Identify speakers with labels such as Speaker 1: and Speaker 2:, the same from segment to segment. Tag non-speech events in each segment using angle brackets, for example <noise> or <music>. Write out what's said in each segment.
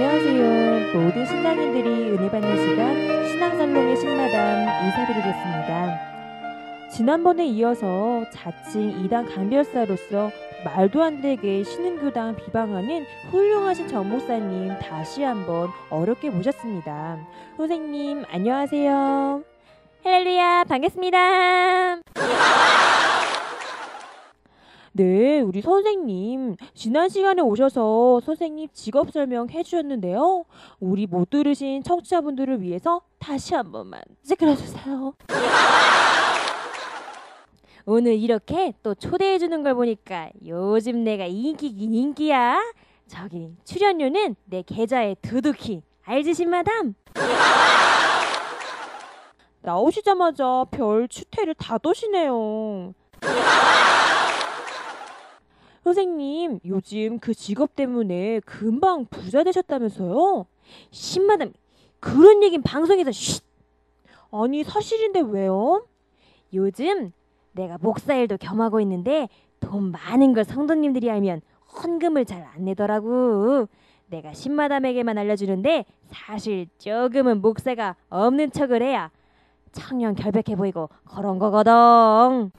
Speaker 1: 안녕하세요. 모든 신앙인들이 은혜 받는 시간 신앙살롱의 신마담 인사드리겠습니다. 지난번에 이어서 자칭 이단 강별사로서 말도 안 되게 신흥교당 비방하는 훌륭하신 전 목사님 다시 한번 어렵게 모셨습니다. 선생님 안녕하세요. 헬렐루야 반갑습니다. 네, 우리 선생님 지난 시간에 오셔서 선생님 직업 설명 해주셨는데요. 우리 못 들으신 청취자분들을 위해서 다시 한 번만 찌그러주세요. <laughs> 오늘 이렇게 또 초대해 주는 걸 보니까 요즘 내가 인기긴 인기야. 저기 출연료는 내 계좌에 두둑히 알지 신마담? <laughs> 나오시자마자 별 추태를 다 도시네요. <laughs> 선생님, 요즘 그 직업 때문에 금방 부자 되셨다면서요? 신마담, 그런 얘긴 방송에서 쉿! 아니, 사실인데 왜요? 요즘 내가 목사 일도 겸하고 있는데 돈 많은 걸 성도님들이 알면 헌금을 잘 안 내더라고. 내가 신마담에게만 알려주는데 사실 조금은 목사가 없는 척을 해야 청년 결백해 보이고 그런 거거든.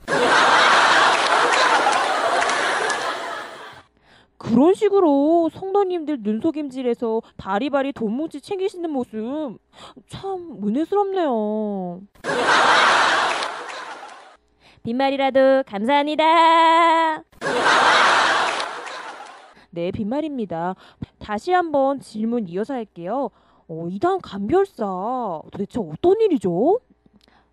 Speaker 1: 그런 식으로 성도님들 눈속임질해서 바리바리 돈 뭉치 챙기시는 모습 참 은혜스럽네요. <laughs> 빈말이라도 감사합니다. <laughs> 네, 빈말입니다. 다시 한번 질문 이어서 할게요. 어, 이단 감별사 도대체 어떤 일이죠?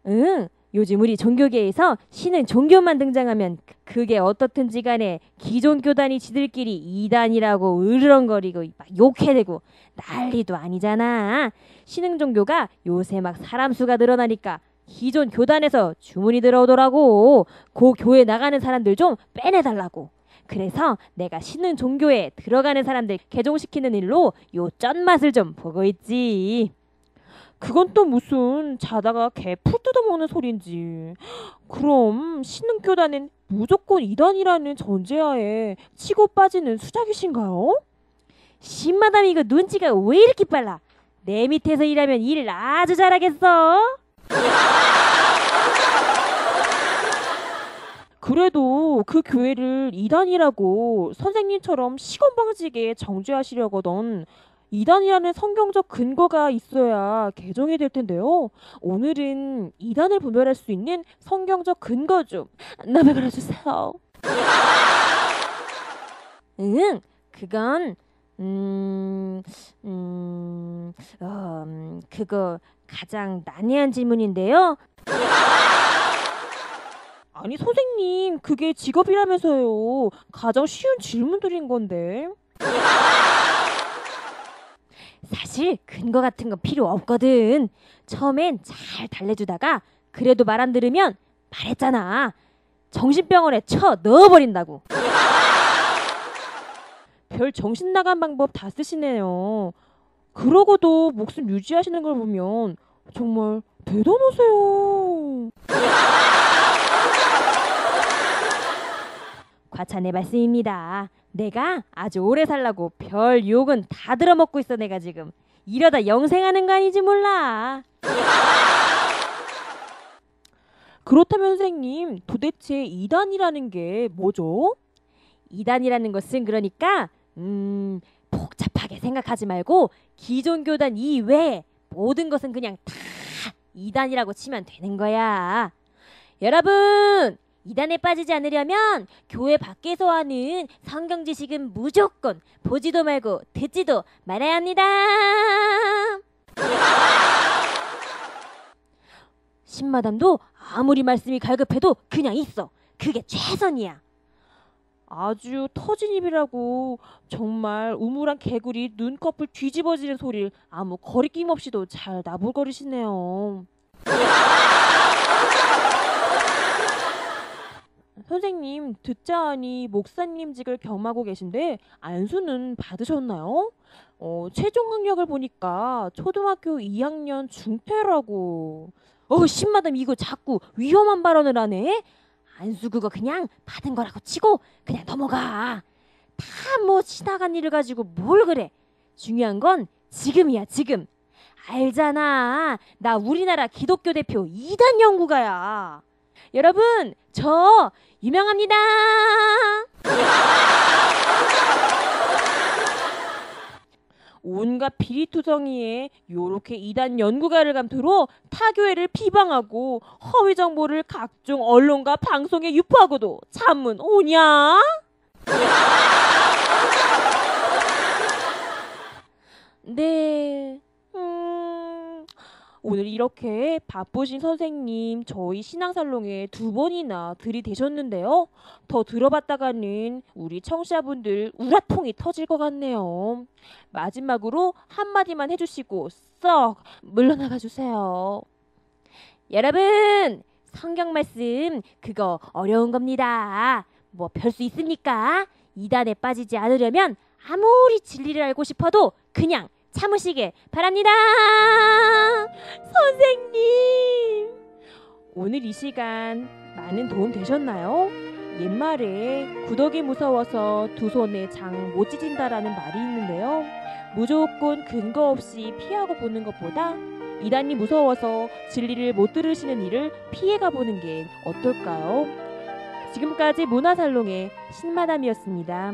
Speaker 1: 응, 요즘 우리 종교계에서 신은 종교만 등장하면 그게 어떻든지 간에 기존 교단이 지들끼리 이단이라고 으르렁거리고 막 욕해대고 난리도 아니잖아. 신흥 종교가 요새 막 사람 수가 늘어나니까 기존 교단에서 주문이 들어오더라고. 그 교회 나가는 사람들 좀 빼내달라고. 그래서 내가 신흥 종교에 들어가는 사람들 개종시키는 일로 요 쩐맛을 좀 보고 있지. 그건 또 무슨 자다가 개 풀 뜯어먹는 소린지. 그럼 신흥교단은 무조건 이단이라는 전제하에 치고 빠지는 수작이신가요? 신마담 이거 눈치가 왜 이렇게 빨라? 내 밑에서 일하면 일을 아주 잘하겠어. 그래도 그 교회를 이단이라고 선생님처럼 시건방지게 정죄하시려거든 이단이라는 성경적 근거가 있어야 개정이 될 텐데요. 오늘은 이단을 분별할 수 있는 성경적 근거 좀 나눠 주세요. <laughs> 응, 그건 음, 음, 어, 음, 그거 가장 난해한 질문인데요. <laughs> 아니 선생님 그게 직업이라면서요. 가장 쉬운 질문들인 건데. <laughs> 사실 근거 같은 건 필요 없거든. 처음엔 잘 달래주다가 그래도 말 안 들으면 말했잖아. 정신병원에 쳐 넣어버린다고. <laughs> 별 정신 나간 방법 다 쓰시네요. 그러고도 목숨 유지하시는 걸 보면 정말 대단하세요. <laughs> 과찬의 말씀입니다. 내가 아주 오래 살라고 별 욕은 다 들어먹고 있어 내가 지금. 이러다 영생하는 거 아니지 몰라. <laughs> 그렇다면 선생님 도대체 이단이라는 게 뭐죠? 이단이라는 것은 그러니까 음 복잡하게 생각하지 말고 기존 교단 이외 모든 것은 그냥 다 이단이라고 치면 되는 거야. 여러분 이단에 빠지지 않으려면 교회 밖에서 하는 성경 지식은 무조건 보지도 말고 듣지도 말아야 합니다. 신마담도 아무리 말씀이 갈급해도 그냥 있어. 그게 최선이야. 아주 터진 입이라고 정말 우물한 개구리 눈꺼풀 뒤집어지는 소리를 아무 거리낌 없이도 잘 나불거리시네요. 선생님 듣자 하니 목사님직을 겸하고 계신데 안수는 받으셨나요? 어, 최종 학력을 보니까 초등학교 2학년 중퇴라고. 어, 신마담 이거 자꾸 위험한 발언을 하네. 안수 그거 그냥 받은 거라고 치고 그냥 넘어가. 다 뭐 지나간 일을 가지고 뭘 그래. 중요한 건 지금이야, 지금. 알잖아. 나 우리나라 기독교 대표 이단 연구가야. 여러분, 저 유명합니다. 온갖 비리투성이에 요렇게 이단 연구가를 감투로 타교회를 비방하고 허위 정보를 각종 언론과 방송에 유포하고도 참문 오냐? 네. 음, 오늘 이렇게 바쁘신 선생님 저희 신앙살롱에 두 번이나 들이대셨는데요. 더 들어봤다가는 우리 청취자분들 우라통이 터질 것 같네요. 마지막으로 한마디만 해주시고 썩 물러나가 주세요. 여러분, 성경 말씀 그거 어려운 겁니다. 뭐 별 수 있습니까? 이단에 빠지지 않으려면 아무리 진리를 알고 싶어도 그냥 참으시길 바랍니다. 선생님, 오늘 이 시간 많은 도움 되셨나요? 옛말에 구덕이 무서워서 두 손에 장 못 찢은다라는 말이 있는데요. 무조건 근거 없이 피하고 보는 것보다 이단이 무서워서 진리를 못 들으시는 일을 피해가 보는 게 어떨까요? 지금까지 문화살롱의 신마담이었습니다.